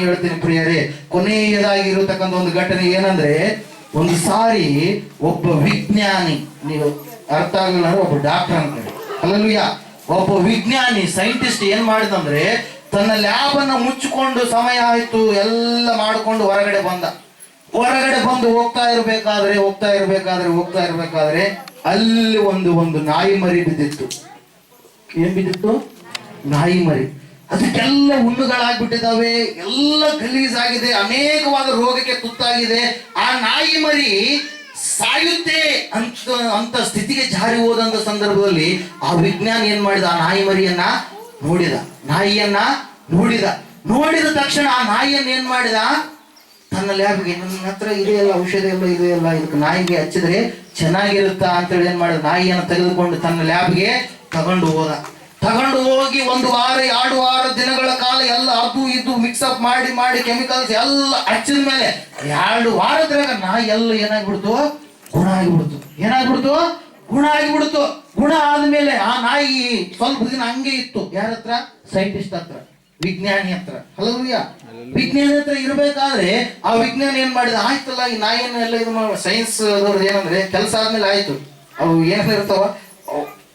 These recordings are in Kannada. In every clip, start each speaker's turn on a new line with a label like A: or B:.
A: ಹೇಳ್ತೀನಿ ಪ್ರಿಯರೇ, ಕೊನೆಯದಾಗಿರತಕ್ಕಂಥ ಒಂದು ಘಟನೆ ಏನಂದ್ರೆ, ಒಂದು ಸಾರಿ ಒಬ್ಬ ವಿಜ್ಞಾನಿ, ನೀವು ಅರ್ಥ ಆಗಲ್ಲ ಒಬ್ಬ ಡಾಕ್ಟರ್ ಅಂತ. ಅಲ್ಲಲ್ವಿಯ ಒಬ್ಬ ವಿಜ್ಞಾನಿ ಸೈಂಟಿಸ್ಟ್ ಏನ್ ಮಾಡಿದಂದ್ರೆ, ತನ್ನ ಲ್ಯಾಬ್ ಅನ್ನ ಮುಚ್ಚಿಕೊಂಡು ಸಮಯ ಆಯ್ತು, ಎಲ್ಲ ಮಾಡಿಕೊಂಡು ಹೊರಗಡೆ ಬಂದ. ಹೊರಗಡೆ ಬಂದು ಹೋಗ್ತಾ ಇರಬೇಕಾದ್ರೆ, ಹೋಗ್ತಾ ಇರ್ಬೇಕಾದ್ರೆ ಹೋಗ್ತಾ ಇರ್ಬೇಕಾದ್ರೆ, ಅಲ್ಲಿ ಒಂದು ಒಂದು ನಾಯಿ ಮರಿ ಬಿದ್ದಿತ್ತು. ಏನ್ ಬಿದ್ದಿತ್ತು? ನಾಯಿ ಮರಿ. ಅದಕ್ಕೆಲ್ಲ ಹುಣ್ಣುಗಳಾಗ್ಬಿಟ್ಟಿದಾವೆ ಎಲ್ಲ ಗಲೀಜಾಗಿದೆ, ಅನೇಕವಾದ ರೋಗಕ್ಕೆ ತುತ್ತಾಗಿದೆ. ಆ ನಾಯಿ ಮರಿ ಸಾಯುತ್ತೆ ಅಂತ ಅಂತ ಸ್ಥಿತಿಗೆ ಜಾರಿ ಹೋದಂತ ಸಂದರ್ಭದಲ್ಲಿ ಆ ವಿಜ್ಞಾನಿ ಏನ್ ಮಾಡಿದ? ಆ ನಾಯಿ ಮರಿಯನ್ನ ನೋಡಿದ. ನಾಯಿಯನ್ನ ನೋಡಿದ. ನೋಡಿದ ತಕ್ಷಣ ಆ ನಾಯಿಯನ್ನ ಏನ್ ಮಾಡಿದ? ತನ್ನ ಲ್ಯಾಬ್ಗೆ ನನ್ನ ಹತ್ರ ಇದೆಯಲ್ಲ ಔಷಧ ಎಲ್ಲ ಇದೆಯಲ್ಲ ಇದಕ್ಕೆ ನಾಯಿಗೆ ಹಚ್ಚಿದ್ರೆ ಚೆನ್ನಾಗಿರುತ್ತಾ? ಅಂತೇಳಿ ಏನ್ ಮಾಡಿದ? ನಾಯಿಯನ್ನು ತೆಗೆದುಕೊಂಡು ತನ್ನ ಲ್ಯಾಬ್ಗೆ ತಗೊಂಡು ಹೋದ. ತಗೊಂಡು ಹೋಗಿ ಒಂದು ವಾರ ಎರಡು ವಾರ ದಿನಗಳ ಕಾಲ ಎಲ್ಲ ಅದು ಇದು ಮಿಕ್ಸ್ ಅಪ್ ಮಾಡಿ ಮಾಡಿ ಕೆಮಿಕಲ್ಸ್ ಎಲ್ಲ ಹಚ್ಚಿದ ಮೇಲೆ ಎರಡು ವಾರದಾಗ ನಾಯಿ ಎಲ್ಲ ಏನಾಗ್ಬಿಡ್ತು? ಗುಣ ಆಗಿಬಿಡ್ತು. ಏನಾಗ್ಬಿಡ್ತು? ಗುಣ ಆಗಿಬಿಡ್ತು. ಗುಣ ಆದ್ಮೇಲೆ ಆ ನಾಯಿ ಸ್ವಲ್ಪ ದಿನ ಹಂಗೆ ಇತ್ತು. ಯಾರ ಹತ್ರ? ಸೈಂಟಿಸ್ಟ್ ಹತ್ರ. ವಿಜ್ಞಾನಿ ಹತ್ರ. ಹಲವ್ರಿಯ ವಿಜ್ಞಾನಿ ಹತ್ರ ಇರ್ಬೇಕಾದ್ರೆ ಆ ವಿಜ್ಞಾನಿ ಏನ್ ಮಾಡಿದ? ಆಯ್ತಲ್ಲ ಈ ನಾಯಿಯನ್ನು ಎಲ್ಲ ಇದು ಸೈನ್ಸ್ ಏನಂದ್ರೆ ಕೆಲಸ ಆದ್ಮೇಲೆ ಆಯ್ತು. ಅವು ಏನಿರ್ತಾವ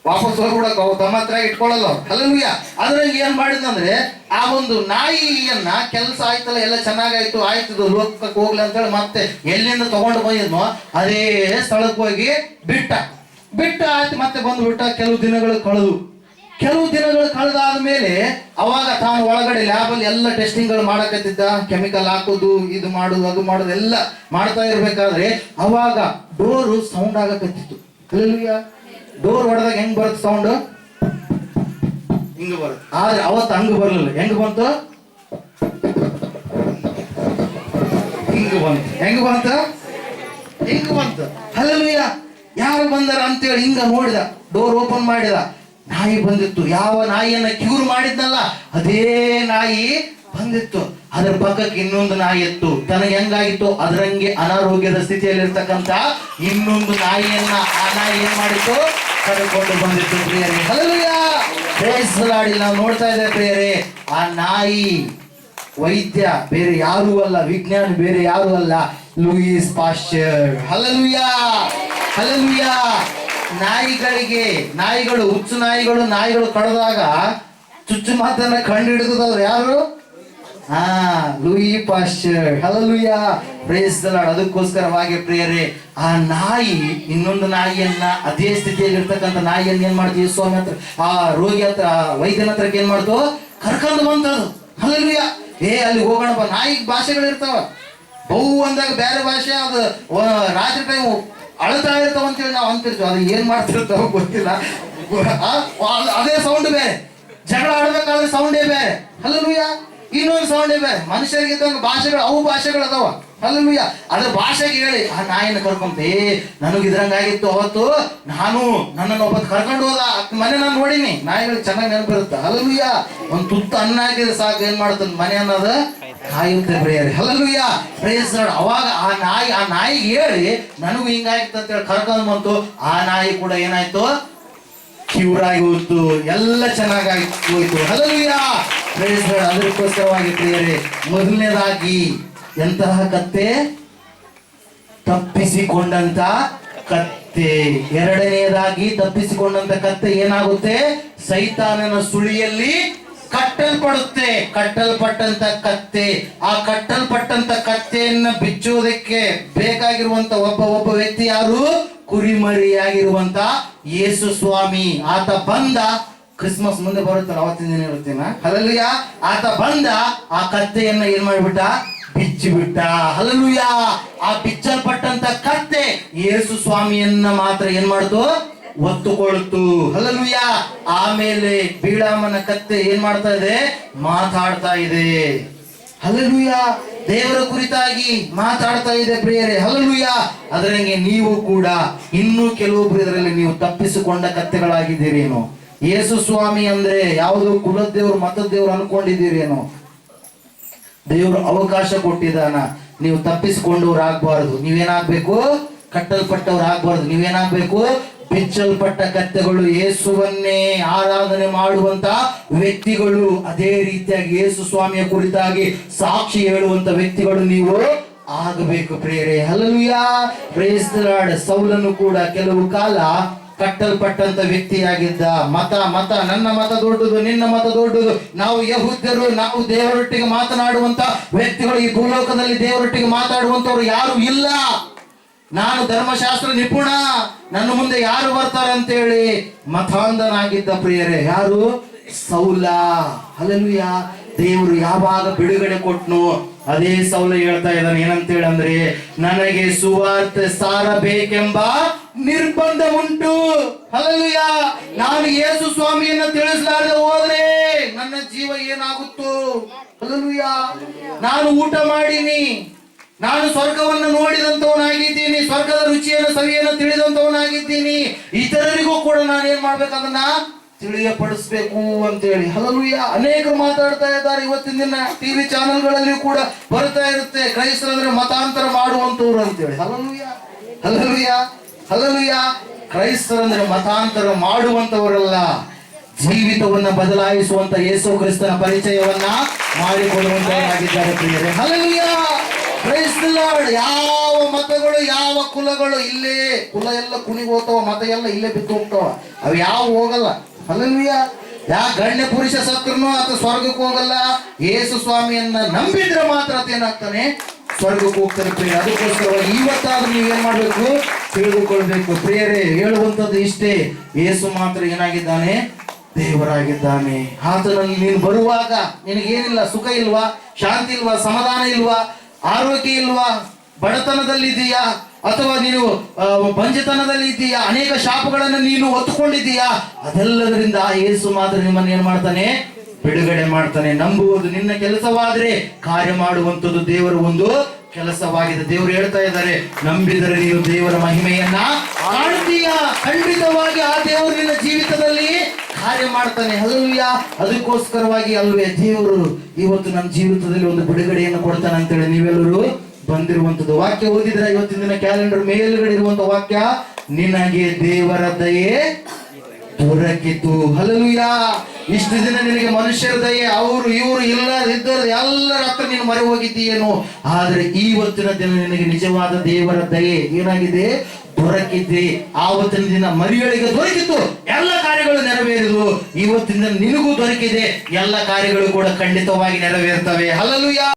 A: ವಾಪಸ್ ಹೋಗ್ಬಿಡಕ್ ಅವು ತಮ್ಮ ಹತ್ರ ಇಟ್ಕೊಳ್ಳಲ್ಲ ಹಲವ್ರಿಯ ಅದ್ರಲ್ಲಿ ಏನ್ ಮಾಡಿದಂದ್ರೆ ಆ ಒಂದು ನಾಯಿಯನ್ನ ಕೆಲಸ ಆಯ್ತಲ್ಲ, ಎಲ್ಲ ಚೆನ್ನಾಗಾಯ್ತು, ಆಯ್ತು ಲೋಕಕ್ಕೆ ಹೋಗ್ಲಿ ಅಂತೇಳಿ ಮತ್ತೆ ಎಲ್ಲಿಂದ ತಗೊಂಡು ಬಂದಿದ್ನೋ, ಅದೇ ಸ್ಥಳಕ್ಕೆ ಹೋಗಿ ಬಿಟ್ಟ. ಬಿಟ್ಟ ಆಯ್ತು, ಮತ್ತೆ ಬಂದು ಬಿಟ್ಟ ಕೆಲವು ದಿನಗಳು ಕಳೆದು. ಕೆಲವು ದಿನಗಳು ಕಳೆದಾದ ಮೇಲೆ ಅವಾಗ ತಾನು ಒಳಗಡೆ ಲ್ಯಾಬ್ ಅಲ್ಲಿ ಎಲ್ಲ ಟೆಸ್ಟಿಂಗ್ಗಳು ಮಾಡಕತ್ತಿದ್ದ. ಕೆಮಿಕಲ್ ಹಾಕೋದು, ಇದು ಮಾಡುದು, ಅದು ಮಾಡುದು, ಎಲ್ಲ ಮಾಡ್ತಾ ಇರ್ಬೇಕಾದ್ರೆ ಅವಾಗ ಡೋರು ಸೌಂಡ್ ಆಗಕತ್ತಿತ್ತು. ಡೋರ್ ಹೊಡೆದಾಗ ಹೆಂಗ್ ಬರುತ್ತೆ ಸೌಂಡ್? ಹಿಂಗ ಬರುತ್ತೆ. ಆದ್ರೆ ಅವತ್ತು ಹಂಗ ಬರಲಿಲ್ಲ. ಹೆಂಗ್ ಬಂತು? ಹಿಂಗ ಬಂತು. ಹೆಂಗ್ ಬಂತ? ಹಿಂಗ ಬಂತು. ಹಲಲುಯ್ಯ ಯಾರು ಬಂದಾರ ಅಂತೇಳಿ ಹಿಂಗ ನೋಡಿದ. ಡೋರ್ ಓಪನ್ ಮಾಡಿದ. ನಾಯಿ ಬಂದಿತ್ತು. ಯಾವ ನಾಯಿಯನ್ನ ಕ್ಯೂರ್ ಮಾಡಿದ್ನಲ್ಲ ಅದೇ ನಾಯಿ ಬಂದಿತ್ತು. ಅದರ ಪಕ್ಕಕ್ಕೆ ಇನ್ನೊಂದು ನಾಯಿ ಇತ್ತು ತನಗೆ ಹೆಂಗಾಗಿತ್ತು? ಅದರಂಗೆ ಅನಾರೋಗ್ಯದ ಸ್ಥಿತಿಯಲ್ಲಿರ್ತಕ್ಕಂಥ ಇನ್ನೊಂದು ನಾಯಿಯನ್ನ ಆ ನಾಯಿ ಏನ್ ಮಾಡಿತ್ತು? ಕರೆದುಕೊಂಡು ಬಂದಿತ್ತು ಪ್ರಿಯರೇ. ಬೇಸಲಾಡಿ ನಾವು ನೋಡ್ತಾ ಇದ್ದೇವೆ ಪ್ರಿಯರೇ, ಆ ನಾಯಿ ವೈದ್ಯ ಬೇರೆ ಯಾರೂ ಅಲ್ಲ, ವಿಜ್ಞಾನ ಬೇರೆ ಯಾರು ಅಲ್ಲ, ಲೂಯಿಸ್ ಪಾಶ್ಚರ್. ಹಲಲುಯ ಹಲಲುಯ ನಾಯಿಗಳಿಗೆ, ನಾಯಿಗಳು, ಹುಚ್ಚು ನಾಯಿಗಳು ನಾಯಿಗಳು ಕಡದಾಗ ಚುಚ್ಚು ಮಾತನ್ನ ಕಂಡು ಹಿಡಿದವ್ರು ಯಾರು? ಹಾ ಲೂಯಿ ಪಾಶ್ಚರ್ ಹಲಲುಯ ಪ್ರೇಸ್ ಅದಕ್ಕೋಸ್ಕರವಾಗಿ ಪ್ರಿಯರೇ, ಆ ನಾಯಿ, ಇನ್ನೊಂದು ನಾಯಿಯನ್ನ ಅದೇ ಸ್ಥಿತಿಯಲ್ಲಿ ಇರ್ತಕ್ಕಂಥ ನಾಯಿಯನ್ನ ಏನ್ ಮಾಡ್ತೀವಿ? ಸ್ವಾಮಿ ಹತ್ರ, ಆ ರೋಗಿ ಹತ್ರ, ಆ ವೈದ್ಯನ ಹತ್ರಕ್ಕೆ ಏನ್ ಮಾಡ್ತು? ಕರ್ಕೊಂಡು ಬಂತದು. ಹಲಲುಯ ಏ, ಅಲ್ಲಿ ಹೋಗೋಣಪ್ಪ. ನಾಯಿ ಭಾಷೆಗಳು ಇರ್ತಾವ ಬಹು ಅಂದಾಗ ಬೇರೆ ಭಾಷೆ, ಅದು ರಾತ್ರಿ ಟೈಮ್ ಅಳ್ತಾ ಇರ್ತಾವ ಅಂತೇಳಿ ನಾವು ಅಂತಿರ್ತೀವಿ. ಅದು ಏನ್ ಮಾಡ್ತಿರ್ತಾವ ಗೊತ್ತಿಲ್ಲ. ಅದೇ ಸೌಂಡ್ ಬೇರೆ. ಜಗಳ ಆಡ್ಬೇಕಾದ್ರೆ ಸೌಂಡೇ ಬೇರೆ. ಹಲಲುಯ ಇನ್ನೊಂದು ಸೌಂಡ್ ಬೇರೆ ಮನುಷ್ಯರಿಗೆ ಇದ್ದಂಗೆ ಭಾಷೆಗಳು, ಅವು ಭಾಷೆಗಳು ಅದಾವ. ಅಲ್ಲೂಯ್ಯ ಅದ್ರ ಭಾಷೆಗೆ ಹೇಳಿ, ಆ ನಾಯಿನ ಕರ್ಕೊಂತ? ಏ ನನಗೆ ಇದ್ರಂಗಾಗಿತ್ತು ಅವತ್ತು. ನಾನು ನನ್ನನ್ನು ಒಬ್ಬ ಕರ್ಕೊಂಡು ಹೋದ. ಮನೆ ನಾನು ನೋಡೀನಿ. ನಾಯಿಗಳು ಚೆನ್ನಾಗಿ ನೆನಪಿರುತ್ತೆ ಅಲ್ಲೂಯ್ಯ ಒಂದು ತುತ್ತು ಅನ್ನ ಹಾಕಿದ್ರೆ ಸಾಕು. ಏನ್ ಮಾಡ್ತಾನೆ ಮನೆ ಅನ್ನೋದು? ಕಾಯುತ್ತೆ ಪ್ರೇಯರ್. ಹಲಲುಯ ಪ್ರೇಯಸ್ ಅವಾಗ ಆ ನಾಯಿ, ಆ ನಾಯಿಗೆ ಹೇಳಿ, ನನಗೂ ಹಿಂಗಾಯ್ತು ಅಂತ ಹೇಳಿ ಕರ್ಕೊಂಡ್ ಬಂತು. ಆ ನಾಯಿ ಕೂಡ ಏನಾಯ್ತು? ಕ್ಯೂರ್ ಆಗಿ ಹೋಯ್ತು. ಎಲ್ಲ ಚೆನ್ನಾಗಿ ಹೋಯ್ತು. ಹಲಲುಯ ಪ್ರೇಯಸ್ ಅದಕ್ಕೋಸ್ಕರವಾಗಿ ಪ್ರಿಯರೇ, ಮೊದಲನೇದಾಗಿ ಎಂತಹ ಕತ್ತೆ ತಪ್ಪಿಸಿಕೊಂಡಂತ ಕತ್ತೆ. ಎರಡನೆಯದಾಗಿ ತಪ್ಪಿಸಿಕೊಂಡಂತ ಕತ್ತೆ ಏನಾಗುತ್ತೆ? ಸೈತಾನನ ಸುಳಿಯಲ್ಲಿ ಕಟ್ಟಲ್ಪಡುತ್ತೆ. ಕಟ್ಟಲ್ಪಟ್ಟಂತ ಕತ್ತೆ. ಆ ಕಟ್ಟಲ್ಪಟ್ಟಂತ ಕತ್ತೆಯನ್ನ ಬಿಚ್ಚುವುದಕ್ಕೆ ಬೇಕಾಗಿರುವಂತ ಒಬ್ಬ ಒಬ್ಬ ವ್ಯಕ್ತಿ ಯಾರು? ಕುರಿಮರಿಯಾಗಿರುವಂತ ಯೇಸು ಸ್ವಾಮಿ. ಆತ ಬಂದ ಕ್ರಿಸ್ಮಸ್ ಮುಂದೆ ಬರುತ್ತಲ್ಲ ಅವತ್ತಿನ ದಿನ ಇರುತ್ತೇನ? ಹಲಲುಯ ಆತ ಬಂದ, ಆ ಕತ್ತೆಯನ್ನ ಏನ್ ಮಾಡಿಬಿಟ್ಟ? ಬಿಚ್ಚಿ ಬಿಟ್ಟ ಹಲಲುಯ ಆ ಬಿಚ್ಚಲ್ಪಟ್ಟಂತ ಕತ್ತೆ ಯೇಸು ಸ್ವಾಮಿಯನ್ನ ಮಾತ್ರ ಏನ್ ಮಾಡ್ತು? ಒತ್ತುಕೊಳ್ತು. ಹಲಲುಯ ಆಮೇಲೆ ಬೀಳಾಮನ ಕತ್ತೆ ಏನ್ ಮಾಡ್ತಾ ಇದೆ? ಮಾತಾಡ್ತಾ ಇದೆ. ಹಲಲುಯ ದೇವರ ಕುರಿತಾಗಿ ಮಾತಾಡ್ತಾ ಇದೆ ಪ್ರಿಯರೇ ಹಲಲುಯ ಅದರಂಗೆ ನೀವು ಕೂಡ ಇನ್ನೂ ಕೆಲವೊಬ್ರು ಇದರಲ್ಲಿ ನೀವು ತಪ್ಪಿಸಿಕೊಂಡ ಕತ್ತೆಗಳಾಗಿದ್ದೀರೇನೋ? ಯೇಸು ಸ್ವಾಮಿ ಅಂದ್ರೆ ಯಾವುದು ಕುಲದೇವ್ರು, ಮತದೇವ್ರು ಅನ್ಕೊಂಡಿದ್ದೀರೇನೋ? ದೇವರು ಅವಕಾಶ ಕೊಟ್ಟಿದ್ದಾನ. ನೀವು ತಪ್ಪಿಸಿಕೊಂಡವ್ರು ಆಗ್ಬಾರ್ದು. ನೀವೇನಾಗ್ಬೇಕು? ಕಟ್ಟಲ್ಪಟ್ಟವ್ರು ಆಗ್ಬಾರ್ದು. ನೀವೇನಾಗ್ಬೇಕು? ಬಿಚ್ಚಲ್ಪಟ್ಟ ಕತ್ತೆಗಳು ಯೇಸುವನ್ನೇ ಆರಾಧನೆ ಮಾಡುವಂತ ವ್ಯಕ್ತಿಗಳು. ಅದೇ ರೀತಿಯಾಗಿ ಯೇಸು ಸ್ವಾಮಿಯ ಕುರಿತಾಗಿ ಸಾಕ್ಷಿ ಹೇಳುವಂತ ವ್ಯಕ್ತಿಗಳು ನೀವು ಆಗಬೇಕು ಪ್ರೇರೆ. ಹಲಲುಯ ಪ್ರೇಸ್ತರಾಡ ಸೌಲನ್ನು ಕೂಡ ಕೆಲವು ಕಾಲ ಕಟ್ಟಲ್ಪಟ್ಟಂತ ವ್ಯಕ್ತಿಯಾಗಿದ್ದ ಮತ ಮತ, ನನ್ನ ಮತ ದೊಡ್ಡದು, ನಿನ್ನ ಮತ ದೊಡ್ಡದು. ನಾವು ಯಹುದ್ಯರು, ನಾವು ದೇವರೊಟ್ಟಿಗೆ ಮಾತನಾಡುವಂತ ವ್ಯಕ್ತಿಗಳು ಈ ಭೂಲೋಕದಲ್ಲಿ ದೇವರೊಟ್ಟಿಗೆ ಮಾತಾಡುವಂತವ್ರು ಯಾರು ಇಲ್ಲ. ನಾನು ಧರ್ಮಶಾಸ್ತ್ರ ನಿಪುಣ. ನನ್ನ ಮುಂದೆ ಯಾರು ಬರ್ತಾರೆ ಅಂತೇಳಿ ಮತಾಂಧನಾಗಿದ್ದ ಪ್ರಿಯರೇ, ಯಾರು? ಸೌಲ. ಹಲಲುಯ ದೇವರು ಯಾವಾಗ ಬಿಡುಗಡೆ ಕೊಟ್ನು ಅದೇ ಸೌಲ ಹೇಳ್ತಾ ಇದ್ದಾನೆ. ಏನಂತ ಹೇಳಂದ್ರೆ ನನಗೆ ಸುವಾರ್ತೆ ಸಾರಬೇಕೆಂಬ ನಿರ್ಬಂಧ ಉಂಟು. ಹಲಲುಯ ನಾನು ಯೇಸು ಸ್ವಾಮಿಯನ್ನ ತಿಳಿಸಲಾರದೆ ಹೋದ್ರೆ ನನ್ನ ಜೀವ ಏನಾಗುತ್ತೋ? ಹಲಲುಯ ನಾನು ಊಟ ಮಾಡೀನಿ. ನಾನು ಸ್ವರ್ಗವನ್ನು ನೋಡಿದಂತವನಾಗಿದ್ದೀನಿ ಸ್ವರ್ಗದ ರುಚಿಯನ್ನು, ಸವಿಯನ್ನು ತಿಳಿದಂತವನಾಗಿದ್ದೀನಿ ಇತರರಿಗೂ ಕೂಡ ನಾನು ಏನ್ ಮಾಡ್ಬೇಕದನ್ನ ತಿಳಿಯಪಡಿಸ್ಬೇಕು ಅಂತೇಳಿ. ಹಲಲುಯ ಅನೇಕರು ಮಾತಾಡ್ತಾ ಇದ್ದಾರೆ. ಇವತ್ತಿನ ದಿನ ಟಿವಿ ಚಾನೆಲ್ಗಳಲ್ಲಿ ಕೂಡ ಬರ್ತಾ ಇರುತ್ತೆ. ಕ್ರೈಸ್ತರಂದ್ರೆ ಮತಾಂತರ ಮಾಡುವಂತವ್ರು ಅಂತೇಳಿ. ಹಲಲುಯ ಹಲಲುಯ್ಯ ಹಲಲುಯ್ಯ ಕ್ರೈಸ್ತರಂದ್ರೆ ಮತಾಂತರ ಮಾಡುವಂತವರಲ್ಲ, ಜೀವಿತವನ್ನ ಬದಲಾಯಿಸುವಂತ ಯೇಸು ಕ್ರಿಸ್ತನ ಪರಿಚಯವನ್ನ ಮಾಡಿಕೊಳ್ಳುವಂತವರಾಗಿದ್ದಾರೆ ಪ್ರಿಯರೇ. ಕ್ರೈಸ್ತ ಲಾರ್ಡ್ ಯಾವ ಮತಗಳು, ಯಾವ ಕುಲಗಳು ಇಲ್ಲೇ, ಕುಲ ಎಲ್ಲ ಕುಣಿ ಹೋಗ್ತಾವ ಮತ ಎಲ್ಲ ಇಲ್ಲೇ ಬಿದ್ದು ಹೋಗ್ತಾವ. ಅವು ಯಾವ ಹೋಗಲ್ಲ. ಹಲಲುಯ್ಯ ಯಾ ಗಣ್ಯ ಪುರುಷ ಸತ್ರುನು ಆತ ಸ್ವರ್ಗಕ್ಕೆ ಹೋಗಲ್ಲ. ಯೇಸು ಸ್ವಾಮಿಯನ್ನ ನಂಬಿದ್ರೆ ಮಾತ್ರ ಆತ ಏನಾಗ್ತಾನೆ ಸ್ವರ್ಗಕ್ಕೆ ಹೋಗ್ತಾರೆ ಪ್ರಿಯ ಅದಕ್ಕೋಸ್ಕರವಾಗಿ ಇವತ್ತಾದ್ರೂ ನೀವೇನ್ ಮಾಡ್ಬೇಕು? ತಿಳಿದುಕೊಳ್ಬೇಕು ಪ್ರಿಯರೇ ಹೇಳುವಂತದ್ದು ಇಷ್ಟೇ. ಯೇಸು ಮಾತ್ರ ಏನಾಗಿದ್ದಾನೆ? ದೇವರಾಗಿದ್ದಾನೆ. ಆತನಲ್ಲಿ ನೀನು ಬರುವಾಗ ನಿನಗೇನಿಲ್ಲ, ಸುಖ ಇಲ್ವಾ? ಶಾಂತಿ ಇಲ್ವಾ? ಸಮಾಧಾನ ಇಲ್ವಾ? ಆರೋಗ್ಯ ಇಲ್ವಾ? ಬಡತನದಲ್ಲಿದ್ದೀಯಾ? ಅಥವಾ ನೀನು ಬಂಜೆತನದಲ್ಲಿ ಇದ್ದೀಯಾ ಅನೇಕ ಶಾಪಗಳನ್ನು ನೀನು ಹೊತ್ತುಕೊಂಡಿದ್ದೀಯಾ? ಅದೆಲ್ಲದರಿಂದ ಯೇಸು ಮಾತ್ರ ನಿಮ್ಮನ್ನು ಏನ್ ಮಾಡ್ತಾನೆ? ಬಿಡುಗಡೆ ಮಾಡ್ತಾನೆ. ನಂಬುವುದು ನಿನ್ನ ಕೆಲಸವಾದರೆ ಕಾರ್ಯ ಮಾಡುವಂಥದ್ದು ದೇವರ ಒಂದು ಕೆಲಸವಾಗಿದೆ. ದೇವರು ಹೇಳ್ತಾ ಇದ್ದಾರೆ, ನಂಬಿದರೆ ನೀವು ದೇವರ ಮಹಿಮೆಯನ್ನ ಕಾಣ್ತೀಯ. ಖಂಡಿತವಾಗಿ ಆ ದೇವರು ನಿನ್ನ ಜೀವಿತದಲ್ಲಿ ಕಾರ್ಯ ಮಾಡ್ತಾನೆ. ಹಲಲ್ಯ ಅದಕ್ಕೋಸ್ಕರವಾಗಿ ಅಲ್ವೇ ದೇವರು ಇವತ್ತು ನಮ್ಮ ಜೀವಿತದಲ್ಲಿ ಒಂದು ಬಿಡುಗಡೆಯನ್ನು ಕೊಡ್ತಾನೆ ಅಂತೇಳಿ ನೀವೆಲ್ಲರೂ ಬಂದಿರುವಂತದ್ದು ವಾಕ್ಯ ಓದಿದ್ರೆ ಇವತ್ತಿನ ದಿನ ಕ್ಯಾಲೆಂಡರ್ ಮೇಲ್ಗಡೆ ಇರುವಂತ ವಾಕ್ಯ, ನಿನಗೆ ದೇವರ ದಯೆ ದೊರಕಿತು ಹಲಲುಯ ಇಷ್ಟು ದಿನ ನಿನಗೆ ಮನುಷ್ಯರ ದಯೆ, ಅವರು, ಇವರು ಇಲ್ಲ ಇದ್ದರು ಎಲ್ಲರ ಹತ್ರ ನೀನು ಮರೆ ಹೋಗಿದ್ದೀಯೇನು. ಆದ್ರೆ ಇವತ್ತಿನ ದಿನ ನಿನಗೆ ನಿಜವಾದ ದೇವರ ದಯೆ ಏನಾಗಿದೆ? ದೊರಕಿದ್ದೆ ಆವತ್ತಿನ ದಿನ ಮರಿಗಳಿಗೆ ದೊರಕಿತು. ಎಲ್ಲ ಕಾರ್ಯಗಳು ನೆರವೇರಿದವು ಇವತ್ತಿನ ದಿನ ನಿನಗೂ ದೊರಕಿದೆ. ಎಲ್ಲ ಕಾರ್ಯಗಳು ಕೂಡ ಖಂಡಿತವಾಗಿ ನೆರವೇರ್ತವೆ. ಹಲಲುಯ